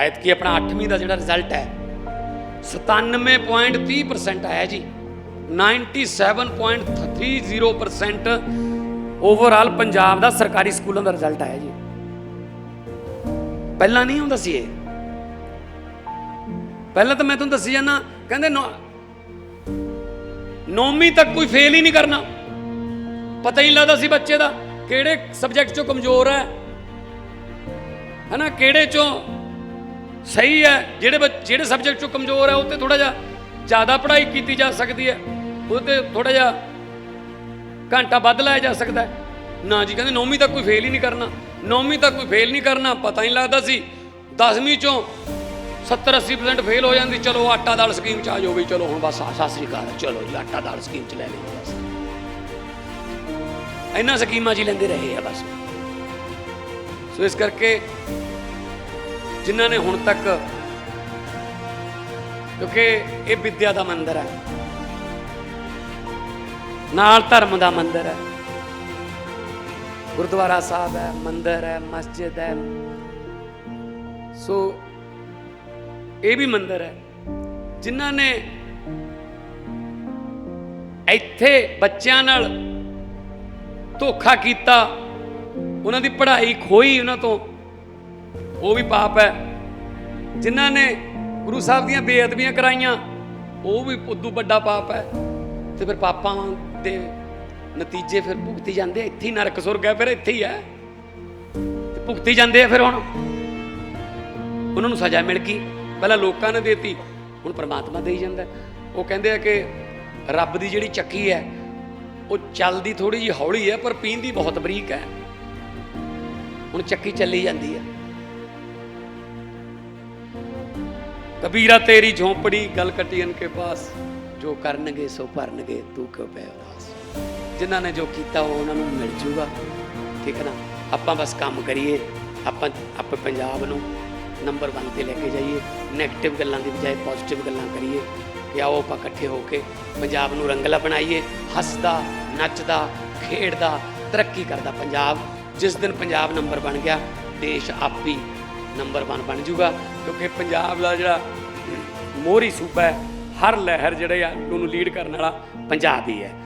ਐਤਕੀ ਆਪਣਾ 8ਵੀਂ ਦਾ ਜਿਹੜਾ ਰਿਜ਼ਲਟ ਹੈ 97.30% ਆਇਆ ਜੀ। 97.30% ਓਵਰਆਲ ਪੰਜਾਬ ਦਾ ਸਰਕਾਰੀ ਸਕੂਲਾਂ ਦਾ ਰਿਜ਼ਲਟ ਆਇਆ ਜੀ। ਪਹਿਲਾਂ ਨਹੀਂ ਹੁੰਦਾ ਸੀ ਇਹ। ਪਹਿਲਾਂ ਤਾਂ ਮੈਂ ਤੁਹਾਨੂੰ ਦੱਸੀ ਜਾਣਾ ਕਹਿੰਦੇ ਨੌ- ਨੌਵੀਂ ਤੱਕ ਕੋਈ ਫੇਲ ਹੀ ਨਹੀਂ ਕਰਨਾ। ਪਤਾ ਹੀ ਨਹੀਂ ਲੱਗਦਾ ਸੀ ਬੱਚੇ ਦਾ ਕਿਹੜੇ ਸਬਜੈਕਟ ਚੋਂ ਕਮਜ਼ੋਰ ਹੈ। ਹਨਾ, ਕਿਹੜੇ ਚੋਂ ਸਹੀ ਹੈ, ਜਿਹੜੇ ਬੱਚ- ਜਿਹੜੇ ਸਬਜੈਕਟ ਚੋਂ ਕਮਜ਼ੋਰ ਹੈ, ਉਹ ਤੇ ਥੋੜਾ ਜਿਹਾ ਜ਼ਿਆਦਾ ਪੜ੍ਹਾਈ ਕੀਤੀ ਜਾ ਸਕਦੀ ਹੈ, ਉਹ ਤੇ ਥੋੜਾ ਜਿਹਾ ਘੰਟਾ ਵੱਧ ਲਾਇਆ ਜਾ ਸਕਦਾ ਹੈ। ਨਾ ਜੀ, ਕਹਿੰਦੇ ਨੌਵੀਂ ਤੱਕ ਕੋਈ ਫੇਲ ਹੀ ਨਹੀਂ ਕਰਨਾ। ਨੌਵੀਂ ਤੱਕ ਕੋਈ ਫੇਲ ਨਹੀਂ ਕਰਨਾ, ਪਤਾ ਹੀ ਨਹੀਂ ਲੱਗਦਾ ਸੀ। 10ਵੀਂ ਚੋਂ 70 80% ਫੇਲ ਹੋ ਜਾਂਦੀ, ਚਲੋ ਆਟਾ ਦਾਲ ਸਕੀਮ ਚ ਆ ਜਾਓ ਵੀ ਚਲੋ ਹੁਣ ਬਸ, ਸਤਿ ਸ੍ਰੀ ਅਕਾਲ, ਚਲੋ ਜੀ, ਆਟਾ ਦਾਲ ਸਕੀਮ ਚ ਲੈ ਲਈਏ ਇਹਨਾਂ ਸਕੀਮਾਂ 'ਚ ਹੀ ਲੈਂਦੇ ਰਹੇ ਆ ਬਸ। ਸੋ ਇਸ ਕਰਕੇ ਜਿਨ੍ਹਾਂ ਨੇ ਹੁਣ ਤੱਕ ਕਿਉਂਕਿ ਇਹ ਵਿਦਿਆ ਦਾ ਮੰਦਿਰ ਹੈ। ਨਾਲ ਧਰਮ ਦਾ ਮੰਦਿਰ ਹੈ। ਗੁਰਦੁਆਰਾ ਸਾਹਿਬ ਹੈ, ਮੰਦਿਰ ਹੈ, ਮਸਜਿਦ ਹੈ। ਸੋ ਇਹ ਵੀ ਮੰਦਿਰ ਹੈ, ਜਿਨ੍ਹਾਂ ਨੇ ਇੱਥੇ ਬੱਚਿਆਂ ਨਾਲ ਧੋਖਾ ਕੀਤਾ, ਉਹਨਾਂ ਦੀ ਪੜ੍ਹਾਈ ਖੋਈ ਉਹਨਾਂ ਤੋਂ। ਉਹ ਵੀ ਪਾਪ ਹੈ। ਜਿਨ੍ਹਾਂ ਨੇ ਗੁਰੂ ਸਾਹਿਬ ਦੀਆਂ ਬੇਅਦਬੀਆਂ ਕਰਾਈਆਂ, ਉਹ ਵੀ ਉਦੋਂ ਵੱਡਾ ਪਾਪ ਹੈ। ਤੇ ਫਿਰ ਪਾਪਾਂ ਦੇ ਨਤੀਜੇ ਫਿਰ ਭੁਗਤੀ ਜਾਂਦੇ ਇੱਥੇ ਹੀ ਨਰਕ ਸੁਰਗ ਹੈ, ਫਿਰ ਇੱਥੇ ਹੀ ਹੈ। ਤੇ ਭੁਗਤੀ ਜਾਂਦੇ ਆ ਫਿਰ ਹੁਣ। ਉਹਨਾਂ ਨੂੰ ਸਜ਼ਾ ਮਿਲ ਗਈ। ਪਹਿਲਾਂ ਲੋਕਾਂ ਨੇ ਦੇਤੀ, ਹੁਣ ਪ੍ਰਮਾਤਮਾ ਦੇਈ ਜਾਂਦਾ। ਉਹ ਕਹਿੰਦੇ ਆ ਕਿ ਰੱਬ ਦੀ ਜਿਹੜੀ ਚੱਕੀ ਹੈ, ਉਹ ਚੱਲਦੀ ਥੋੜੀ ਜਿਹੀ ਹੌਲੀ ਹੈ, ਪਰ ਪੀਂਦੀ ਬਹੁਤ ਬਰੀਕ ਹੈ। ਹੁਣ ਚੱਕੀ ਚੱਲੀ ਜਾਂਦੀ ਹੈ। ਕਬੀਰਾ ਤੇਰੀ ਝੋਂਪੜੀ, ਗਲ ਕਟੀਨ ਕੇ ਪਾਸ। ਜੋ ਕਰਨਗੇ, ਸੋ ਭਰਨਗੇ, ਤੂੰ ਕਿਉਂ ਪੈ ਉਦਾਸ? ਜਿਨ੍ਹਾਂ ਨੇ ਜੋ ਕੀਤਾ, ਉਹ ਉਹਨਾਂ ਨੂੰ ਮਿਲ ਜੂਗਾ। ਠੀਕ ਹੈ ਨਾ? ਆਪਾਂ ਬਸ ਕੰਮ ਕਰੀਏ। ਆਪਾਂ ਆਪਾਂ ਪੰਜਾਬ ਨੂੰ ਨੰਬਰ 1 ਤੇ ਲੈ ਕੇ ਜਾਈਏ। 네ਗੇਟਿਵ ਗੱਲਾਂ ਦੀ ਬਜਾਏ ਪੋਜ਼ਿਟਿਵ ਗੱਲਾਂ ਕਰੀਏ। ਕਿ ਆਓ ਆਪਾਂ ਇਕੱਠੇ ਹੋ ਕੇ ਪੰਜਾਬ ਨੂੰ ਰੰਗਲਾ ਬਣਾਈਏ। ਹੱਸਦਾ, ਨੱਚਦਾ, ਖੇਡਦਾ, ਤਰੱਕੀ ਕਰਦਾ ਪੰਜਾਬ। ਜਿਸ ਦਿਨ ਪੰਜਾਬ ਨੰਬਰ ਬਣ ਗਿਆ, ਦੇਸ਼ ਆਪ ਹੀ ਨੰਬਰ 1 ਬਣ ਜਾਊਗਾ ਕਿਉਂਕਿ ਪੰਜਾਬ ਦਾ ਜਿਹੜਾ ਮੋਹਰੀ ਸੂਬਾ ਹੈ ਹਰ ਲਹਿਰ ਜਿਹੜੇ ਆ ਉਹਨੂੰ ਲੀਡ ਕਰਨ ਵਾਲਾ ਪੰਜਾਬ ਹੀ ਹੈ।